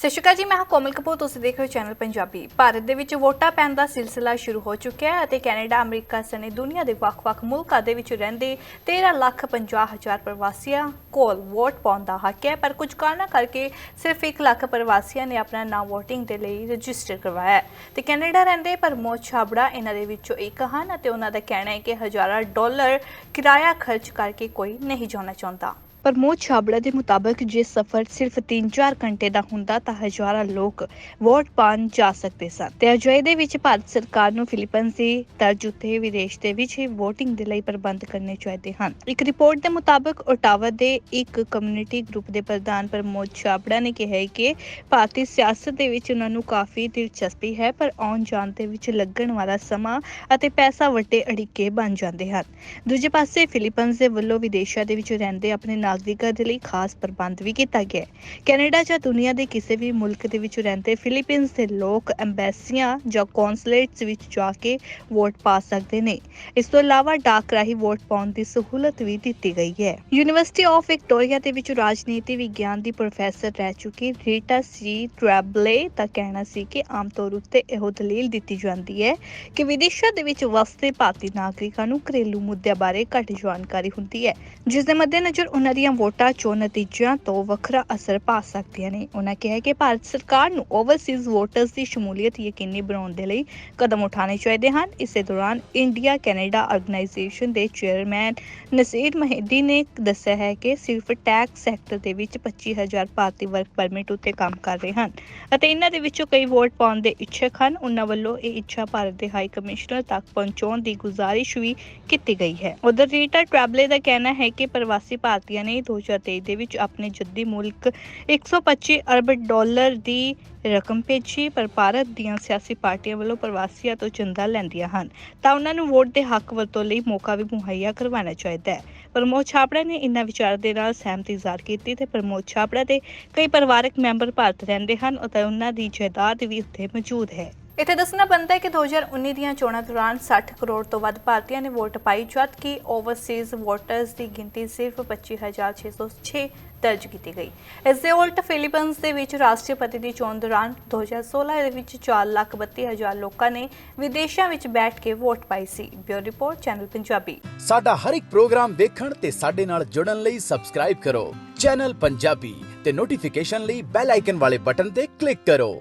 ਸਤਿ ਸ਼੍ਰੀ ਅਕਾਲ ਜੀ, ਮੈਂ ਹਾਂ ਕੋਮਲ ਕਪੂਰ, ਤੁਸੀਂ ਦੇਖ ਰਹੇ ਹੋ ਚੈਨਲ ਪੰਜਾਬੀ। ਭਾਰਤ ਦੇ ਵਿੱਚ ਵੋਟਾਂ ਪੈਣ ਦਾ ਸਿਲਸਿਲਾ ਸ਼ੁਰੂ ਹੋ ਚੁੱਕਿਆ ਹੈ ਅਤੇ ਕੈਨੇਡਾ, ਅਮਰੀਕਾ ਸਣੇ ਦੁਨੀਆ ਦੇ ਵੱਖ-ਵੱਖ ਮੁਲਕਾਂ ਦੇ ਵਿੱਚ ਰਹਿੰਦੇ 13 ਲੱਖ 50 ਹਜ਼ਾਰ ਪ੍ਰਵਾਸੀਆਂ ਕੋਲ ਵੋਟ ਪਾਉਣ ਦਾ ਹੱਕ ਹੈ, ਪਰ ਕੁਝ ਕਾਰਨਾਂ ਕਰਕੇ ਸਿਰਫ 1 ਲੱਖ ਪ੍ਰਵਾਸੀਆਂ ਨੇ ਆਪਣਾ ਨਾਂ VOTING ਦੇ ਲਈ ਰਜਿਸਟਰ ਕਰਵਾਇਆ ਹੈ। ਤੇ ਕੈਨੇਡਾ ਰਹਿੰਦੇ ਪ੍ਰਮੋਦ ਛਾਬੜਾ, ਇਹਨਾਂ ਦੇ ਵਿੱਚੋਂ ਇੱਕ ਹਨ ਅਤੇ ਉਹਨਾਂ ਦਾ ਕਹਿਣਾ ਹੈ ਕਿ ਹਜ਼ਾਰਾਂ ਡਾਲਰ ਕਿਰਾਇਆ ਖਰਚ ਕਰਕੇ ਕੋਈ ਨਹੀਂ ਜਾਣਾ ਚਾਹੁੰਦਾ। ਪ੍ਰਮੋਦ ਛਾਬੜਾ ਦੇ ਮੁਤਾਬਕ ਜੇ ਸਫ਼ਰ ਸਿਰਫ 3-4 ਘੰਟੇ ਦਾ ਹੁੰਦਾ ਤਾਂ ਹਜ਼ਾਰਾਂ ਲੋਕ ਵੋਟ ਪਾਉਣ ਜਾ ਸਕਦੇ ਸਨ। ਤੇ ਅਜਿਹੇ ਦੇ ਵਿੱਚ ਭਾਰਤ ਸਰਕਾਰ ਨੂੰ ਫਿਲੀਪੀਨਸ ਦੀ ਤਰਜ਼ ਉੱਤੇ ਵਿਦੇਸ਼ ਦੇ ਵਿੱਚ VOTING ਦੇ ਲਈ ਪ੍ਰਬੰਧ ਕਰਨੇ ਚਾਹੀਦੇ ਹਨ। ਇੱਕ ਰਿਪੋਰਟ ਦੇ ਮੁਤਾਬਕ ਓਟਾਵਾ ਦੇ ਇੱਕ ਕਮਿਊਨਿਟੀ ਗਰੁੱਪ ਦੇ ਪ੍ਰਧਾਨ ਪ੍ਰਮੋਦ ਛਾਬੜਾ ਨੇ ਕਿਹਾ ਕਿ ਭਾਰਤੀ ਸਿਆਸਤ ਦੇ ਵਿੱਚ ਉਹਨਾਂ ਨੂੰ ਕਾਫੀ ਦਿਲਚਸਪੀ ਹੈ, ਪਰ ਆਉਣ ਜਾਣ ਦੇ ਵਿੱਚ ਲੱਗਣ ਵਾਲਾ ਸਮਾਂ ਅਤੇ ਪੈਸਾ ਵੱਡੇ ਅੜਿੱਕੇ ਬਣ ਜਾਂਦੇ ਹਨ। ਦੂਜੇ ਪਾਸੇ, ਫਿਲੀਪੀਨਸ ਦੇ ਵੱਲੋਂ ਵਿਦੇਸ਼ਾਂ ਦੇ ਵਿੱਚ ਰਹਿੰਦੇ ਆਪਣੇ ਨਾਗਰਿਕਾਂ ਦੇ ਲਈ ਖਾਸ ਪ੍ਰਬੰਧ ਵੀ ਕੀਤਾ ਗਿਆ ਹੈ। ਕੈਨੇਡਾ ਜਾਂ ਦੁਨੀਆ ਦੇ ਕਿਸੇ ਵੀ ਮੁਲਕ ਦੇ ਵਿੱਚ ਰਹਿੰਦੇ ਫਿਲੀਪੀਨਸ ਦੇ ਲੋਕ ਐਮਬੈਸੀਆਂ ਜਾਂ ਕੌਂਸੂਲੇਟਸ ਵਿੱਚ ਜਾ ਕੇ ਵੋਟ ਪਾ ਸਕਦੇ ਨੇ। ਇਸ ਤੋਂ ਇਲਾਵਾ ਡਾਕ ਰਾਹੀਂ ਵੋਟ ਪਾਉਣ ਦੀ ਸਹੂਲਤ ਵੀ ਦਿੱਤੀ ਗਈ ਹੈ। ਯੂਨੀਵਰਸਿਟੀ ਆਫ ਵਿਕਟੋਰੀਆ ਦੇ ਵਿੱਚ ਰਾਜਨੀਤੀ ਵਿਗਿਆਨ ਦੀ ਪ੍ਰੋਫੈਸਰ ਰਹਿ ਚੁੱਕੀ ਰੀਟਾ ਸੀ ਟ੍ਰੈਬਲੇ ਦਾ ਕਹਿਣਾ ਸੀ ਕਿ ਆਮ ਤੌਰ ਉੱਤੇ ਇਹੋ ਦਲੀਲ ਦਿੱਤੀ ਜਾਂਦੀ ਹੈ ਕਿ ਵਿਦੇਸ਼ਾਂ ਦੇ ਵਿੱਚ ਵਸਦੇ ਭਾਰਤੀ ਨਾਗਰਿਕਾਂ ਨੂੰ ਘਰੇਲੂ ਮੁੱਦਿਆਂ ਬਾਰੇ ਘੱਟ ਜਾਣਕਾਰੀ ਹੁੰਦੀ ਹੈ ਜਿਸ ਦੇ ਮੱਦੇਨਜ਼ਰ ਉਹਨਾਂ ਦੀਆਂ ਵੋਟਾਂ ਚੋਣ ਨਤੀਜਿਆਂ ਤੋਂ ਵੱਖਰਾ ਅਸਰ ਪਾ ਸਕਦੀਆਂ ਨੇ। ਉਹਨਾਂ ਕਿਹਾ ਕਿ ਭਾਰਤ ਸਰਕਾਰ ਨੂੰ ਓਵਰਸੀਜ਼ ਵੋਟਰਸ ਦੀ ਸ਼ਮੂਲੀਅਤ ਯਕੀਨੀ ਬਣਾਉਣ ਦੇ ਲਈ ਕਦਮ ਉਠਾਉਣੇ ਚਾਹੀਦੇ ਹਨ। ਇਸੇ ਦੌਰਾਨ ਇੰਡੀਆ ਕੈਨੇਡਾ ਆਰਗੇਨਾਈਜੇਸ਼ਨ ਦੇ ਚੇਅਰਮੈਨ ਨਸੀਰ ਮਹਿਦੀ ਨੇ ਦੱਸਿਆ ਹੈ ਕਿ ਸਿਰਫ ਟੈਕਸ ਸੈਕਟਰ ਦੇ ਵਿੱਚ 25000 ਭਾਰਤੀ ਵਰਕ ਪਰਮਿਟ ਉੱਤੇ ਕੰਮ ਕਰ ਰਹੇ ਹਨ ਅਤੇ ਇਹਨਾਂ ਦੇ ਵਿੱਚੋਂ ਕਈ ਵੋਟ ਪਾਉਣ ਦੇ ਇੱਛਕ ਹਨ। ਉਹਨਾਂ ਵੱਲੋਂ ਇਹ ਇੱਛਾ ਭਾਰਤ ਦੇ ਹਾਈ ਕਮਿਸ਼ਨਰ ਤੱਕ ਪਹੁੰਚਾਉਣ ਦੀ ਗੁਜ਼ਾਰਿਸ਼ ਵੀ ਕੀਤੀ ਗਈ ਹੈ। ਉਧਰ ਰੀਟਾ ਟ੍ਰੈਬਲੇ ਦਾ ਕਹਿਣਾ ਹੈ ਕਿ ਪ੍ਰਵਾਸੀ ਭਾਰਤੀਆਂ ਨੇ 2023 ਦੇ ਵਿੱਚ ਆਪਣੇ ਜੱਦੀ ਮੁਲਕ 125 ਅਰਬ ਡਾਲਰ ਦੀ ਰਕਮ ਭੇਜੀ, ਪਰ ਭਾਰਤ ਦੀਆਂ ਸਿਆਸੀ ਪਾਰਟੀਆਂ ਵੱਲੋਂ ਪ੍ਰਵਾਸੀਆਂ ਤੋਂ ਚੰਦਾ ਲੈਂਦੀਆਂ ਹਨ। ਤਾਂ ਉਹਨਾਂ ਨੂੰ ਵੋਟ ਦੇ ਹੱਕ ਵਰਤੋਂ ਲਈ ਮੌਕਾ ਵੀ ਮੁਹੱਈਆ ਕਰਵਾਉਣਾ ਚਾਹੀਦਾ ਹੈ। ਪ੍ਰਮੋਦ ਛਾਪੜਾ ਨੇ ਇਨ੍ਹਾਂ ਵਿਚਾਰਾਂ ਦੇ ਨਾਲ ਸਹਿਮਤੀ ਜ਼ਾਹਰ ਕੀਤੀ ਤੇ ਪ੍ਰਮੋਦ ਛਾਪੜਾ ਦੇ ਕਈ ਪਰਿਵਾਰਕ ਮੈਂਬਰ ਭਾਰਤ ਰਹਿੰਦੇ ਹਨ ਅਤੇ ਉਹਨਾਂ ਦੀ ਜਾਇਦਾਦ ਵੀ ਉੱਥੇ ਮੌਜੂਦ ਹੈ। ਇੱਥੇ ਦੱਸਣਾ ਬਣਦਾ ਹੈ ਕਿ 2019 ਦੀਆਂ ਚੋਣਾਂ ਦੌਰਾਨ 60 ਕਰੋੜ ਤੋਂ ਵੱਧ ਭਾਰਤੀਆਂ ਨੇ ਵੋਟ ਪਾਈ ਜਦ ਕਿ ਓਵਰਸੀਜ਼ ਵੋਟਰਸ ਦੀ ਗਿਣਤੀ ਸਿਰਫ 25606 ਦਰਜ ਕੀਤੀ ਗਈ। ਇਸ ਦੇ ਉਲਟ ਫਿਲੀਪੀਨਸ ਦੇ ਵਿੱਚ ਰਾਸ਼ਟਰਪਤੀ ਦੀ ਚੋਣ ਦੌਰਾਨ 2016 ਦੇ ਵਿੱਚ 432000 ਲੋਕਾਂ ਨੇ ਵਿਦੇਸ਼ਾਂ ਵਿੱਚ ਬੈਠ ਕੇ ਵੋਟ ਪਾਈ ਸੀ। Bureau report, channel Punjabi. ਸਾਡਾ ਹਰ ਇੱਕ ਪ੍ਰੋਗਰਾਮ ਦੇਖਣ ਤੇ ਸਾਡੇ ਨਾਲ ਜੁੜਨ ਲਈ ਸਬਸਕ੍ਰਾਈਬ ਕਰੋ। ਚੈਨਲ ਪੰਜਾਬੀ ਤੇ ਨੋਟੀਫਿਕੇਸ਼ਨ ਲਈ ਬੈਲ ਆਈਕਨ ਵਾਲੇ ਬਟਨ ਤੇ ਕਲਿੱਕ ਕਰੋ।